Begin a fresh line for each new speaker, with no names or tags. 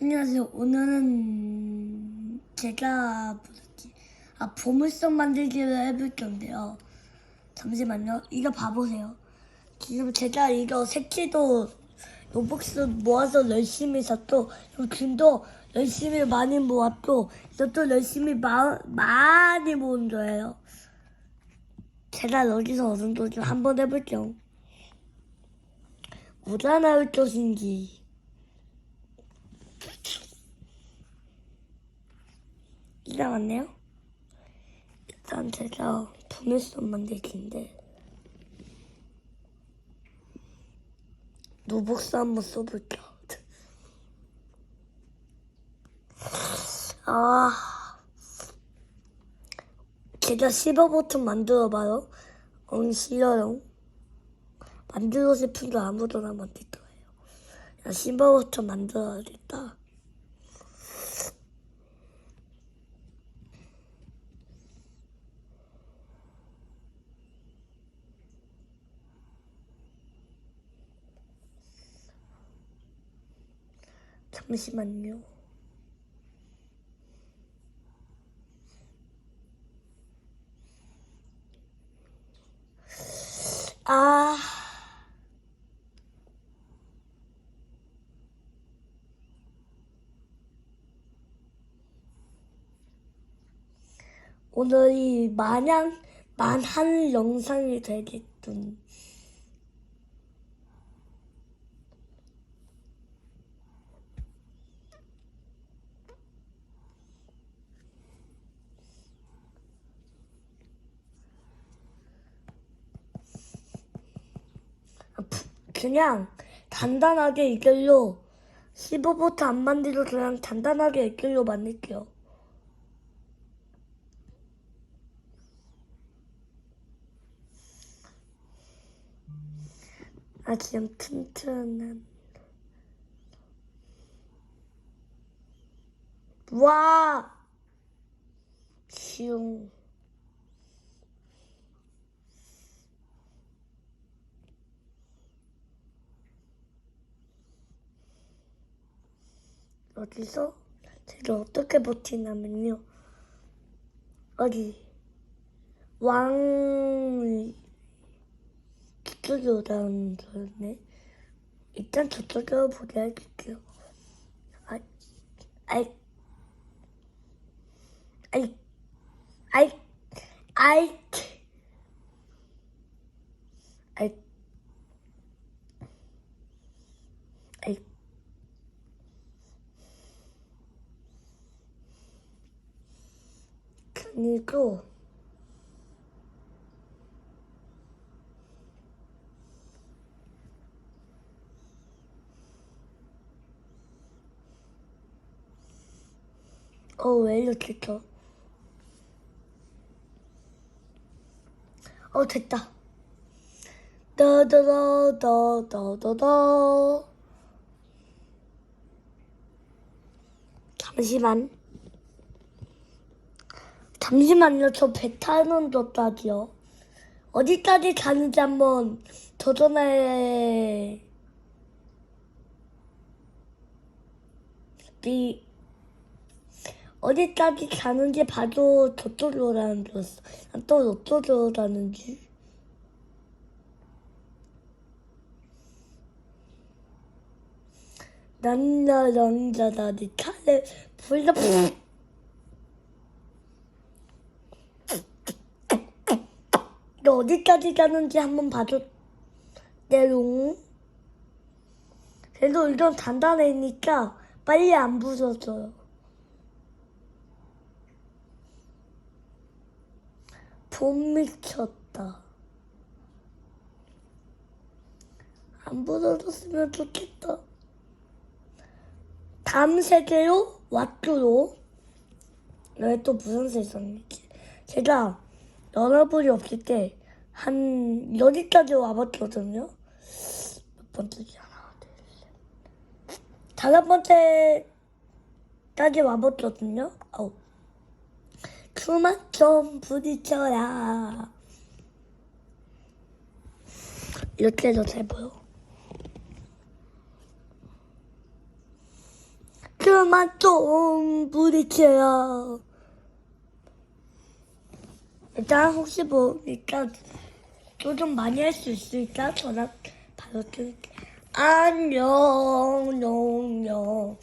안녕하세요. 오늘은 제가 뭐였지? 아 보물섬 만들기를 해볼 건데요. 잠시만요. 이거 봐보세요. 지금 제가 이거 색칠도 로벅스 모아서 열심히 샀고 금도 열심히 많이 모았고 이것도 열심히 마, 많이 모은 거예요. 제가 여기서 어느 정도 좀 한번 해볼게요. 나올 것인지. 이가 왔네요. 일단 제가 보물섬 만들기인데 노복스 한번 써볼게요. 아, 제가 실버 버튼 만들어봐요. 응, 싫어요. 만들고 싶은 거 아무거나 만들 거예요. 야, 실버 버튼 만들어야겠다. 잠시만요. 아. 오늘이 마냥 만한 영상이 되겠군. 그냥 간단하게 이걸로. 15부터 안 만들고 그냥 간단하게 이걸로 만들게요. 아 지금 튼튼한. 와! 쉬운 여기서 제가 어떻게 버티냐면요. 여기 왕 저쪽에 오다는 거네. 일단 저쪽으로. 아이, 아이, 아이, 아이, 아이, 아이, 아이. 그리고 어, 왜 이렇게 켜? 어, 됐다. 더더더더더더더 잠시만. 잠시만요. 저배 타는 것까지요. 어디까지 가는지 한번 도전해. 비 어디까지 가는지 봐도 저쪽으로 가는 줄 알았어. 난또 이쪽으로 가는지. 난나 남자다 네 차를 불러 너 어디까지 가는지 한번 봐줘. 내용 그래도 이건 단단하니까 빨리 안 부서져요. 봄 미쳤다. 안 부서졌으면 좋겠다. 다음 세계로 왓교로. 왜 또 무슨 세상이지? 제가 여러분이 없을 때 한 여기까지 와봤거든요. 몇 번째지 하나, 둘, 셋. 다섯 번째까지 와봤거든요. 아우. 그만 좀 부딪혀라. 이렇게 해도 잘 보여. 그 그만 좀 부딪혀요. 일단 혹시 뭐 일단 조금 많이 할 수 있으니까 전화 바로 드릴게요. 안녕, 용 용.